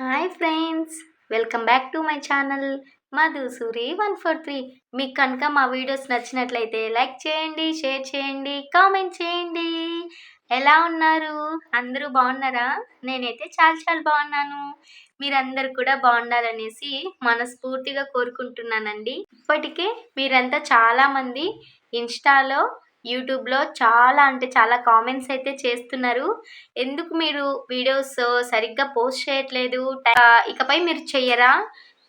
Hi friends welcome back to my channel Madhusuri one four three మీకు కనుక మా videos నచ్చినట్లయితే లైక్ చేయండి షేర్ చేయండి కామెంట్ చేయండి. ఎలా ఉన్నారు? అందరూ బాగున్నారా? నేనైతే చాలా చాలా బాగున్నాను. మీరందరూ కూడా బాగుండాలనేసి మనస్ఫూర్తిగా కోరుకుంటున్నానండి. ఇప్పటికే మీరంతా చాలామంది ఇన్స్టాలో యూట్యూబ్లో చాలా అంటే చాలా కామెంట్స్ అయితే చేస్తున్నారు. ఎందుకు మీరు వీడియోస్ సరిగ్గా పోస్ట్ చేయట్లేదు? ఇకపై మీరు చెయ్యరా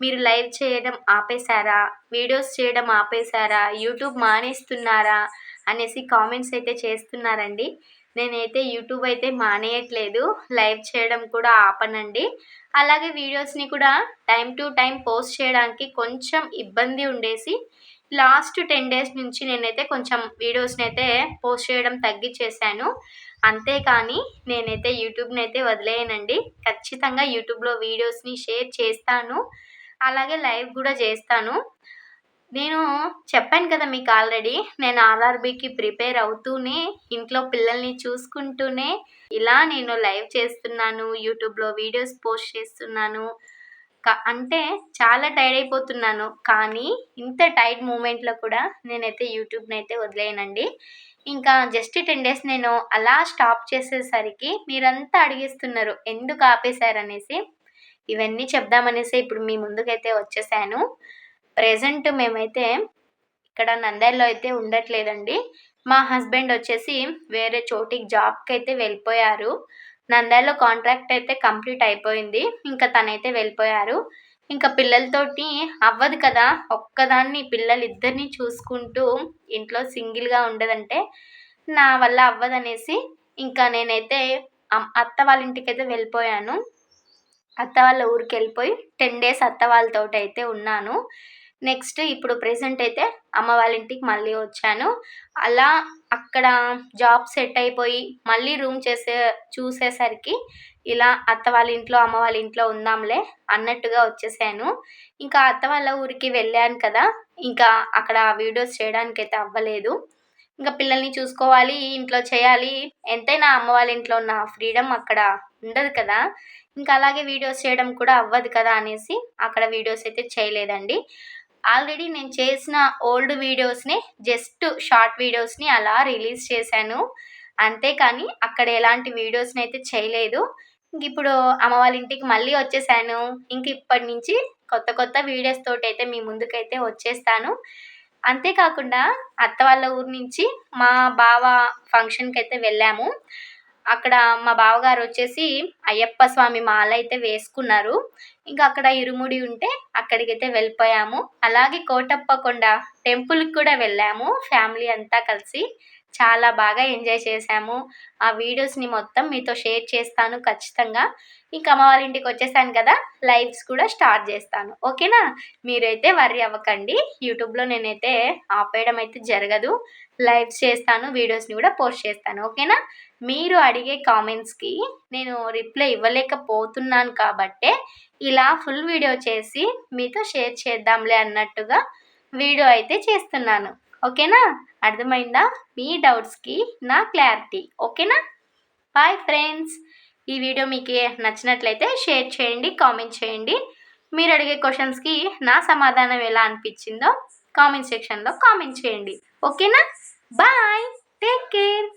మీరు లైవ్ చేయడం ఆపేశారా? వీడియోస్ చేయడం ఆపేశారా? యూట్యూబ్ మానేస్తున్నారా? అనేసి కామెంట్స్ అయితే చేస్తున్నారండి. నేనైతే యూట్యూబ్ అయితే మానేయట్లేదు. లైవ్ చేయడం కూడా ఆపనండి. అలాగే వీడియోస్ని కూడా టైం టు టైం పోస్ట్ చేయడానికి కొంచెం ఇబ్బంది ఉండేసి లాస్ట్ టెన్ డేస్ నుంచి నేనైతే కొంచెం వీడియోస్ని అయితే పోస్ట్ చేయడం తగ్గించేశాను అంతేకాని నేనైతే యూట్యూబ్ని అయితే వదిలేయనండి. ఖచ్చితంగా యూట్యూబ్లో వీడియోస్ని షేర్ చేస్తాను. అలాగే లైవ్ కూడా చేస్తాను. నేను చెప్పాను కదా మీకు ఆల్రెడీ నేను ఆర్ఆర్బీకి ప్రిపేర్ అవుతూనే ఇంట్లో పిల్లల్ని చూసుకుంటూనే ఇలా నేను లైవ్ చేస్తున్నాను యూట్యూబ్లో వీడియోస్ పోస్ట్ చేస్తున్నాను. అంటే చాలా టైర్డ్ అయిపోతున్నాను. కానీ ఇంత టైట్ మూమెంట్లో కూడా నేనైతే యూట్యూబ్ని అయితే వదిలేయనండి. ఇంకా జస్ట్ టెన్ డేస్ నేను అలా స్టాప్ చేసేసరికి మీరంతా అడిగిస్తున్నారు ఎందుకు ఆపేశారనేసి? ఇవన్నీ చెప్దామనేసి ఇప్పుడు మీ ముందుకైతే వచ్చేసాను. ప్రజెంట్ మేమైతే ఇక్కడ నంద్యాలలో అయితే ఉండట్లేదండి. మా హస్బెండ్ వచ్చేసి వేరే చోటికి జాబ్కి అయితే వెళ్ళిపోయారు. నంద్యాలలో కాంట్రాక్ట్ అయితే కంప్లీట్ అయిపోయింది. ఇంకా తనైతే వెళ్ళిపోయారు. ఇంకా పిల్లలతోటి అవ్వదు కదా ఒక్కదాన్ని పిల్లలు ఇద్దరిని చూసుకుంటూ ఇంట్లో సింగిల్గా ఉండదంటే నా వల్ల అవ్వదనేసి ఇంకా నేనైతే అత్త వాళ్ళ ఇంటికి అయితే వెళ్ళిపోయాను. అత్త వాళ్ళ ఊరికి వెళ్ళిపోయి టెన్ డేస్ అత్త వాళ్ళతో అయితే ఉన్నాను. నెక్స్ట్ ఇప్పుడు ప్రెసెంట్ అయితే అమ్మ వాళ్ళ ఇంటికి మళ్ళీ వచ్చాను. అలా అక్కడ జాబ్ సెట్ అయిపోయి మళ్ళీ రూమ్ చేసే చూసేసరికి ఇలా అత్త వాళ్ళ ఇంట్లో అమ్మ వాళ్ళ ఇంట్లో ఉందాంలే అన్నట్టుగా వచ్చేసాను. ఇంకా అత్త వాళ్ళ ఊరికి వెళ్ళాను కదా ఇంకా అక్కడ వీడియోస్ చేయడానికి అయితే అవ్వలేదు. ఇంకా పిల్లల్ని చూసుకోవాలి ఇంట్లో చేయాలి. ఎంతైనా అమ్మ వాళ్ళ ఇంట్లో ఉన్న ఫ్రీడమ్ అక్కడ ఉండదు కదా. ఇంకా అలాగే వీడియోస్ చేయడం కూడా అవ్వదు కదా అనేసి అక్కడ వీడియోస్ అయితే చేయలేదండి. ఆల్రెడీ నేను చేసిన ఓల్డ్ వీడియోస్ని జస్ట్ షార్ట్ వీడియోస్ని అలా రిలీజ్ చేశాను. అంతేకాని అక్కడ ఎలాంటి వీడియోస్ని అయితే చేయలేదు. ఇంక ఇప్పుడు అమ్మ వాళ్ళ ఇంటికి మళ్ళీ వచ్చేసాను. ఇంక ఇప్పటి నుంచి కొత్త కొత్త వీడియోస్ తోటి అయితే మీ ముందుకైతే వచ్చేస్తాను. అంతేకాకుండా అత్త వాళ్ళ ఊరు నుంచి మా బావ ఫంక్షన్కి అయితే వెళ్ళాము. అక్కడ మా బావగారు వచ్చేసి అయ్యప్ప స్వామి మాల అయితే వేసుకున్నారు. ఇంకా అక్కడ ఇరుముడి ఉంటే అక్కడికైతే వెళ్ళిపోయాము. అలాగే కోటప్ప కొండ టెంపుల్కి కూడా వెళ్ళాము. ఫ్యామిలీ అంతా కలిసి చాలా బాగా ఎంజాయ్ చేశాము. ఆ వీడియోస్ని మొత్తం మీతో షేర్ చేస్తాను ఖచ్చితంగా. ఇంకా అమ్మ వాళ్ళ ఇంటికి వచ్చేసాను కదా లైవ్స్ కూడా స్టార్ట్ చేస్తాను. ఓకేనా? మీరైతే వర్రీ అవ్వకండి. యూట్యూబ్లో నేనైతే ఆపేయడం అయితే జరగదు. లైవ్స్ చేస్తాను వీడియోస్ని కూడా పోస్ట్ చేస్తాను. ఓకేనా? మీరు అడిగే కామెంట్స్కి నేను రిప్లై ఇవ్వలేకపోతున్నాను కాబట్టే ఇలా ఫుల్ వీడియో చేసి మీతో షేర్ చేద్దాంలే అన్నట్టుగా వీడియో అయితే చేస్తున్నాను. ఓకేనా? అర్థమైందా? మీ డౌట్స్కి నా క్లారిటీ. ఓకేనా? Bye friends! ఈ వీడియో మీకు నచ్చినట్లయితే షేర్ చేయండి కామెంట్ చేయండి. మీరు అడిగే క్వశ్చన్స్కి నా సమాధానం ఎలా అనిపించిందో కామెంట్ సెక్షన్లో కామెంట్ చేయండి. ఓకేనా? బాయ్! Take care!